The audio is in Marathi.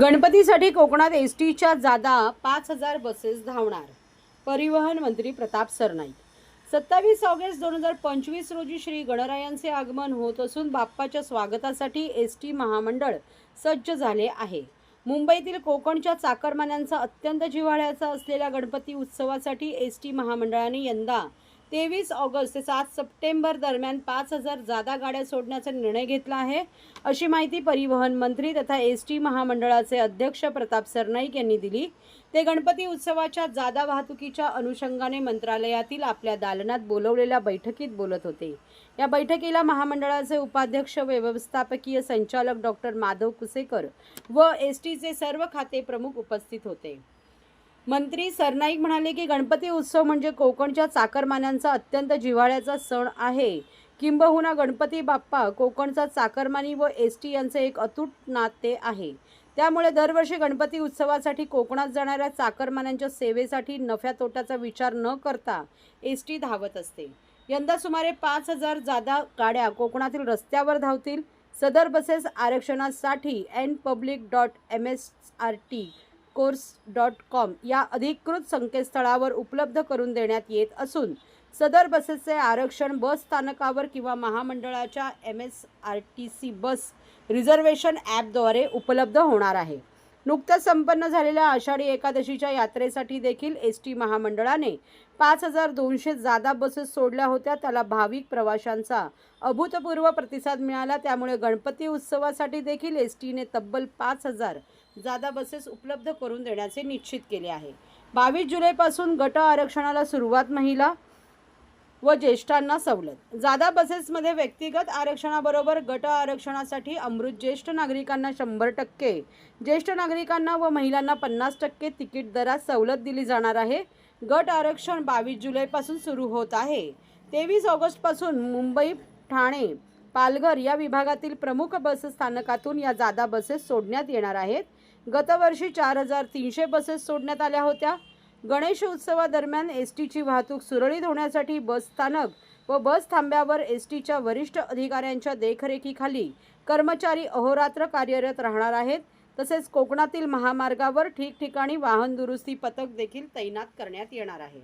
गणपतीसाठी कोकणात एस टीच्या जादा पाच हजार बसेस धावणार. परिवहन मंत्री प्रताप सरनाईक. सत्तावीस ऑगस्ट दोन हजार पंचवीस रोजी श्री गणरायांचे आगमन होत असून बाप्पाच्या स्वागतासाठी एस टी महामंडळ सज्ज झाले आहे. मुंबईतील कोकणच्या चाकरमान्यांचा अत्यंत जिव्हाळ्याचा असलेल्या गणपती उत्सवासाठी एस टी महामंडळाने यंदा तेवीस ऑगस्ट ते सात सप्टेंबर दरम्यान पाच हजार जादा गाड्या सोडण्याचा निर्णय घेतला आहे. अशी माहिती परिवहन मंत्री तथा एस टी महामंडळाचे अध्यक्ष प्रताप सरनाईक यांनी दिली. ते गणपती उत्सवाच्या जादा वाहतुकीच्या अनुषंगाने मंत्रालयातील आपल्या दालनात बोलवलेल्या बैठकीत बोलत होते. या बैठकीला महामंडळाचे उपाध्यक्ष व्यवस्थापकीय संचालक डॉक्टर माधव कुसेकर व एस टीचे सर्व खाते प्रमुख उपस्थित होते. मंत्री सरनाईक म्हणाले की गणपती उत्सव म्हणजे कोकणच्या चाकरमान्यांचा अत्यंत जिव्हाळ्याचा सण आहे. किंबहुना गणपती बाप्पा कोकणचा चाकरमानी व एस टी यांचे एक अतूट नाते आहे. त्यामुळे दरवर्षी गणपती उत्सवासाठी कोकणात जाणाऱ्या चाकरमान्यांच्या सेवेसाठी नफ्या तोट्याचा विचार न करता एस टी धावत असते. यंदा सुमारे पाच हजार जादा गाड्या कोकणातील रस्त्यावर धावतील. सदर बसेस आरक्षणासाठी N public dot M S R T course dot com या अधिकृत संकेतस्थळावर उपलब्ध करून देण्यात येत असून सदर बसेसचे आरक्षण बस स्थानकावर किंवा महामंडळाच्या M S R T C bus reservation ॲपद्वारे उपलब्ध होणार आहे. नुकत्याच संपन्न झालेल्या आषाढी एकादशीच्या यात्रेसाठी देखील एस टी महामंडळाने पाच हजार दोनशे जादा बसेस सोडल्या होत्या. त्याला भाविक प्रवाशांचा अभूतपूर्व प्रतिसाद मिळाला. त्यामुळे गणपती उत्सवासाठी देखील एस टीने तब्बल पाच हजार जादा बसेस उपलब्ध करून देण्याचे निश्चित केले आहे. बावीस जुलैपासून गट आरक्षणाला सुरुवात महिला व ज्येष्ठांना सवलत. जादा बसेसमध्ये व्यक्तिगत आरक्षणाबरोबर गट आरक्षणासाठी अमृत ज्येष्ठ नागरिकांना शंभर टक्के ज्येष्ठ नागरिकांना व महिलांना पन्नास टक्के तिकीट दरात सवलत दिली जाणार आहे. गट आरक्षण बावीस जुलैपासून सुरू होत आहे. तेवीस ऑगस्टपासून मुंबई ठाणे पालघर या विभागातील प्रमुख बस स्थानकातून या जादा बसेस सोडण्यात येणार आहेत. गतवर्षी चार हजार तीनशे बसेस सोडण्यात आल्या होत्या. गणेश उत्सवादरम्यान एस टीची वाहतूक सुरळीत होण्यासाठी बस स्थानक व बस थांब्यावर एस टीच्या वरिष्ठ अधिकाऱ्यांच्या देखरेखीखाली कर्मचारी अहोरात्र कार्यरत राहणार आहेत. तसेच कोकणातील महामार्गावर ठिकठिकाणी वाहन दुरुस्ती पथक देखील तैनात करण्यात येणार आहे.